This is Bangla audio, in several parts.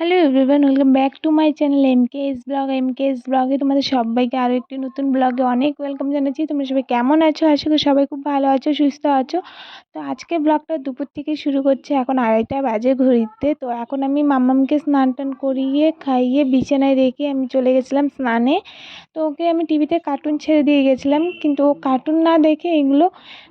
Hello everyone welcome back to my channel M K S blog M K S ব্লগে তোমাদের সবাইকে আরও একটি নতুন ব্লগে অনেক ওয়েলকাম জানাচ্ছি। তোমরা সবাই কেমন আছো? আশা করি সবাই খুব ভালো আছো, সুস্থ আছো। তো আজকে ব্লগটা দুপুর থেকে শুরু করছে, এখন আড়াইটা বাজে ঘড়িতে। তো এখন আমি মাম্মামকে স্নান টান করিয়ে, খাইয়ে, বিছানায় রেখে আমি চলে গেছিলাম স্নানে। তো ওকে আমি টিভিতে কার্টুন ছেড়ে দিয়ে গেছিলাম, কিন্তু ও কার্টুন না দেখে এগুলো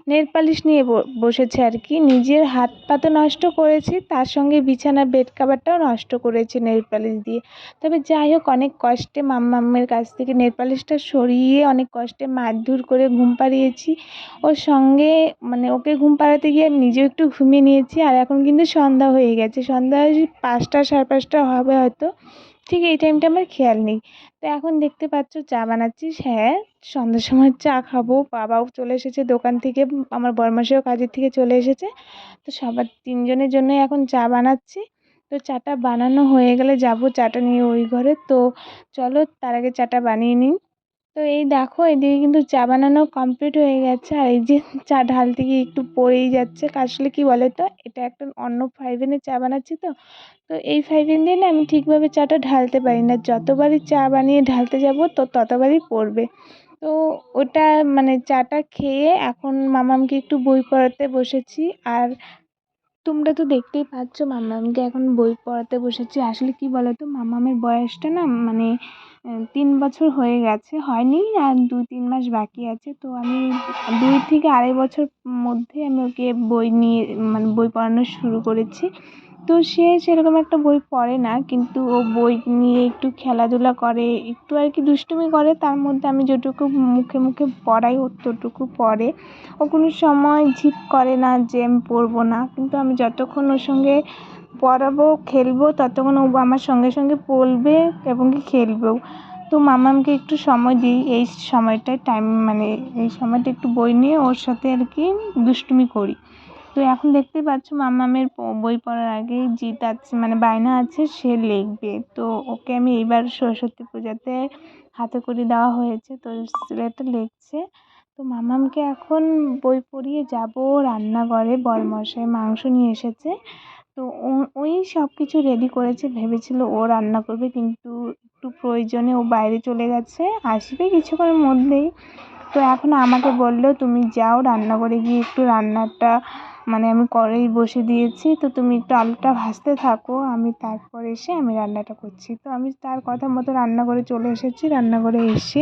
নেল পালিশ নিয়ে বসেছে আর কি। নিজের হাত পা তো নষ্ট করেছি, তার সঙ্গে বিছানার বেড কাভারটাও নষ্ট করেছে নেল পালিশ দিয়ে। তবে যাই হোক, অনেক কষ্টে মাম্মামের কাছ থেকে নেল পালিশটা সরিয়ে অনেক কষ্টে মারধর করে ঘুম পাড়িয়েছি। ওর সঙ্গে মানে ওকে ঘুম পাড়াতে গিয়ে নিজেও একটু ঘুমিয়ে নিয়েছি আর এখন কিন্তু সন্ধ্যা হয়ে গেছে। সন্ধ্যা পাঁচটা সাড়ে পাঁচটা হবে হয়তো। ঠিক এই টাইমটা আমার খেয়াল নেই। তো এখন দেখতে পাচ্ছ চা বানাচ্ছিস হ্যাঁ সন্ধ্যার সময় চা খাব। বাবাও চলে এসেছে দোকান থেকে, আমার বরমাসেও কাজের থেকে চলে এসেছে। তো সবার তিনজনের জন্যই এখন চা বানাচ্ছি। তো চাটা বানানো হয়ে গেলে যাব চাটা নিয়ে ওই ঘরে। তো চলো তার আগে চাটা বানিয়ে নিই। তো এই দেখো, এদিকে কিন্তু চা বানানো কমপ্লিট হয়ে গেছে। আর এই যে চা ঢালতে গিয়ে একটু পড়েই যাচ্ছে। আসলে কি বলে তো এটা একটা অন্য ফাইভেনের চা বানাচ্ছি তো। তো এই ফাইভেন দিয়ে না আমি ঠিকভাবে চাটা ঢালতে পারি না। যতবারই চা বানিয়ে ঢালতে যাব, তো ততবারই পড়বে। তো ওটা মানে চাটা খেয়ে এখন মামামকে একটু বই পড়াতে বসেছি। আর তোমরা তো দেখতেই পাচ্ছ মামামকে এখন বই পড়াতে বসেছি। আসলে কি বলতো, মামামের বয়সটা না মানে তিন বছর হয়ে গেছে। হয়নি আর দু তিন মাস বাকি আছে। তো আমি দুই থেকে আড়াই বছর মধ্যে আমি ওকে বই নিয়ে মানে বই পড়ানো শুরু করেছি। তো সে সেরকম একটা বই পড়ে না, কিন্তু ও বই নিয়ে একটু খেলাধুলা করে, একটু আর কি দুষ্টুমি করে, তার মধ্যে আমি যেটুকু মুখে মুখে পড়াই ও ততটুকু পড়ে। ও কোনো সময় জিদ করে না যে আমি পড়ব না, কিন্তু আমি যতক্ষণ ওর সঙ্গে পড়াবো, খেলব, ততক্ষণ ও আমার সঙ্গে সঙ্গে পড়বে এবং কি খেলবেও। তো মামামকে একটু সময় দিই, এই সময়টায় টাইম মানে এই সময়টা একটু বই নিয়ে ওর সাথে আর কি দুষ্টুমি করি। তো এখন দেখতেই পাচ্ছ মামামের বই পড়ার আগে জিত আছে মানে বায়না আছে, সে লিখবে। তো ওকে আমি এইবার সরস্বতী পূজাতে হাতে করে দেওয়া হয়েছে, তো ছেলেটা লিখছে, তো মামামকে এখন বই পড়িয়ে যাব রান্নাঘরে, বরমশাই মাংস নিয়ে এসেছে। তো ওই সব কিছু রেডি করেছে, ভেবেছিল ও রান্না করবে, কিন্তু একটু প্রয়োজনে ও বাইরে চলে গেছে, আসবে কিছুক্ষণের মধ্যেই। তো এখন আমাকে বলল, তুমি যাও রান্নাঘরে গিয়ে একটু রান্নাটা মানে আমি কড়াই বসে দিয়েছি, তো তুমি একটু আলুটা ভাজতে থাকো, আমি তারপর এসে আমি রান্নাটা করছি। তো আমি তার কথা মতো রান্নাঘরে চলে এসেছি রান্নাঘরে এসে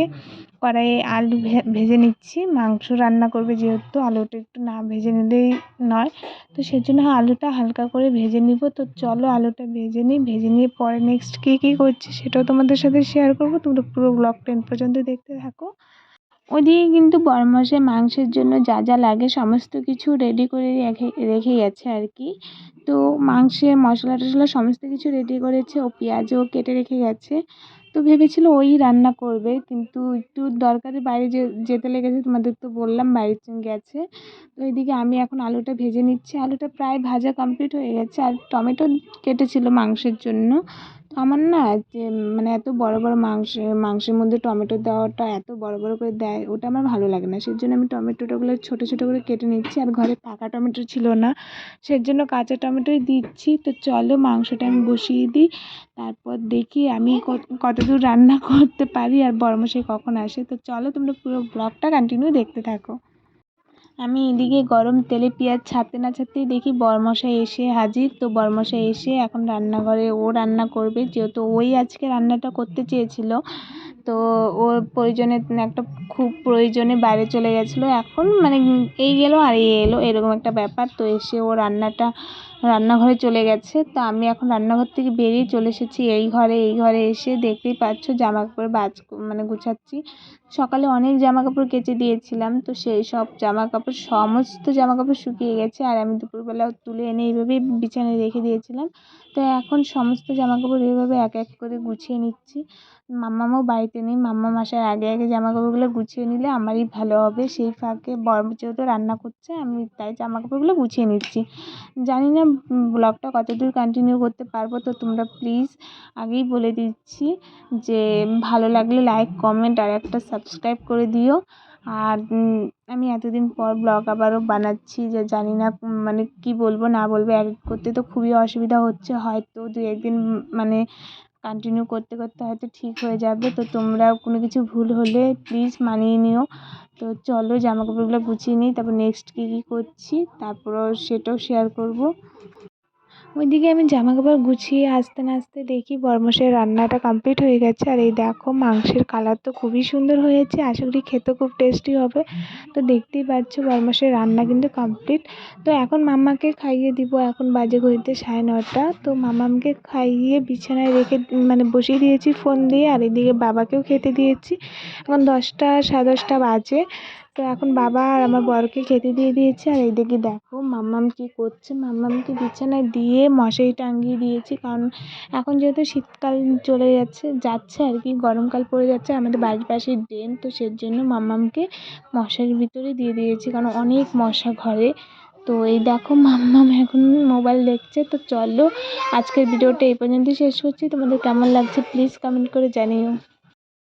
কড়াইয়ে আলু ভেজে নিচ্ছি। মাংস রান্না করবে যেহেতু, আলুটা একটু না ভেজে নিলেই নয়। তো সেজন্য আলুটা হালকা করে ভেজে নিব। তো চলো আলুটা ভেজে নিই। ভেজে নিয়ে পরে নেক্সট কী কী করছি সেটাও তোমাদের সাথে শেয়ার করব। তোমরা পুরো ব্লগ টেন পর্যন্ত দেখতে থাকো। ওদিকে কিন্তু বরমশাই মাংসের জন্য যা যা লাগে সমস্ত কিছু রেডি করে রেখে রেখে গেছে আর কি। তো মাংসের মশলা টশলা সমস্ত কিছু রেডি করেছে, ও পেঁয়াজও কেটে রেখে গেছে। তো ভেবেছিল ওই রান্না করবে, কিন্তু একটু দরকারে বাইরে যেতে লেগেছে তোমাদের তো বললাম বাইরে গেছে। তো এদিকে আমি এখন আলুটা ভেজে নিচ্ছি। আলুটা প্রায় ভাজা কমপ্লিট হয়ে গেছে, আর টমেটো কেটেছিল মাংসের জন্য। আমার না যে মানে এত বড় বড় মাংস, মাংসের মধ্যে টমেটো দেওয়াটা এত বড় বড় করে দেয়, ওটা আমার ভালো লাগে না। সেই জন্য আমি টমেটোটাগুলো ছোটো ছোটো করে কেটে নিচ্ছি। আর ঘরে পাকা টমেটো ছিল না সেই জন্য কাঁচা টমেটোই দিচ্ছি। তো চলো মাংসটা আমি বসিয়ে দিই। তারপর দেখি আমি কত দূর রান্না করতে পারি আর বড়মশাই কখন আসে। তো চলো তোমরা পুরো ব্লগটা কন্টিনিউ দেখতে থাকো। আমি এদিকে গরম তেলে পেঁয়াজ ছাড়তে না ছাড়তেই দেখি বরমশাই এসে হাজির। তো বরমশাই এসে এখন রান্নাঘরে ও রান্না করবে যেহেতু ওই আজকে রান্নাটা করতে চেয়েছিল। তো ওর প্রয়োজনে একটা খুব প্রয়োজনে বাইরে চলে গেছিল। এখন মানে এই গেলো আর এই এলো, এরকম একটা ব্যাপার। তো এসে ও রান্নাটা, রান্নাঘরে চলে গেছে। তো আমি এখন রান্নাঘর থেকে বেরিয়ে চলে এসেছি। এই ঘরে এই ঘরে এসে দেখতেই পাচ্ছ জামা কাপড় বাজ মানে গুছাচ্ছি। সকালে অনেক জামা কাপড় কেচে দিয়েছিলাম। তো সেই সব জামা কাপড় সমস্ত জামা কাপড় শুকিয়ে গেছে। আর আমি দুপুরবেলা তুলে এনে এইভাবেই বিছানায় রেখে দিয়েছিলাম। তো এখন সমস্ত জামা কাপড় এইভাবে এক এক করে গুছিয়ে নিচ্ছি। মাম্মামও বাড়িতে নেই। মাম্মাম আসার আগে আগে জামা কাপড়গুলো গুছিয়ে নিলে আমারই ভালো হবে। সেই ফাঁকে বর যেহেতু রান্না করছে, আমি তাই জামা কাপড়গুলো গুছিয়ে নিচ্ছি। জানি না ব্লগটা কত দূর কন্টিনিউ করতে পারব। তো তোমরা প্লিজ আগেই বলে দিচ্ছি যে, ভালো লাগলে লাইক কমেন্ট আর একটা সাবস্ক্রাইব করে দিও। আর আমি এতদিন পর ব্লগ আবারও বানাচ্ছি যে জানি না মানে কী বলব না বলব এডিট করতে তো খুবই অসুবিধা হচ্ছে। হয়তো দু একদিন মানে কন্টিনিউ করতে করতে হয়তো ঠিক হয়ে যাবে। তো তোমরা কোনো কিছু ভুল হলে প্লিজ মানিয়ে নিও। তো চলো জামা কাপড়গুলো গুছিয়ে নিই, তারপর নেক্সট কী কী করছি, তারপরও সেটাও শেয়ার করব। ওইদিকে আমি জামা কাপড় গুছিয়ে আসতে আসতে দেখি বরমশাইয়ের রান্নাটা কমপ্লিট হয়ে গেছে। আর এই দেখো মাংসের কালার তো খুবই সুন্দর হয়েছে। আশা করি খেতে খুব টেস্টি হবে। তো দেখতেই পাচ্ছ বরমশাইয়ের রান্না কিন্তু কমপ্লিট তো এখন মামাকে খাইয়ে দিব। এখন বাজে ঘড়িতে সাড়ে নটা তো মামামকে খাইয়ে বিছানায় রেখে মানে বসিয়ে দিয়েছি ফোন দিয়ে। আর এদিকে বাবাকেও খেতে দিয়েছি। এখন দশটা, সাড়ে দশটা বাজে। তো এখন বাবা আর আমার বরকে খেতে দিয়ে দিয়েছে, আর এইদিকে দেখো মাম্মাম কী করছে। মাম্মামকে বিছানায় দিয়ে মশারি টাঙিয়ে দিয়েছি, কারণ এখন যেহেতু শীতকাল চলে যাচ্ছে যাচ্ছে আর কি, গরমকাল পড়ে যাচ্ছে, আমাদের বাড়ির পাশে ড্রেন, তো সেই জন্য মাম্মামকে মশারির ভিতরে দিয়ে দিয়েছি, কারণ অনেক মশা ঘরে। তো এই দেখো মাম্মাম এখন মোবাইল দেখছে, তো চলো আজকের ভিডিওটা এই পর্যন্তই শেষ করছি। তোমাদের কেমন লাগছে প্লিজ কমেন্ট করে জানিও।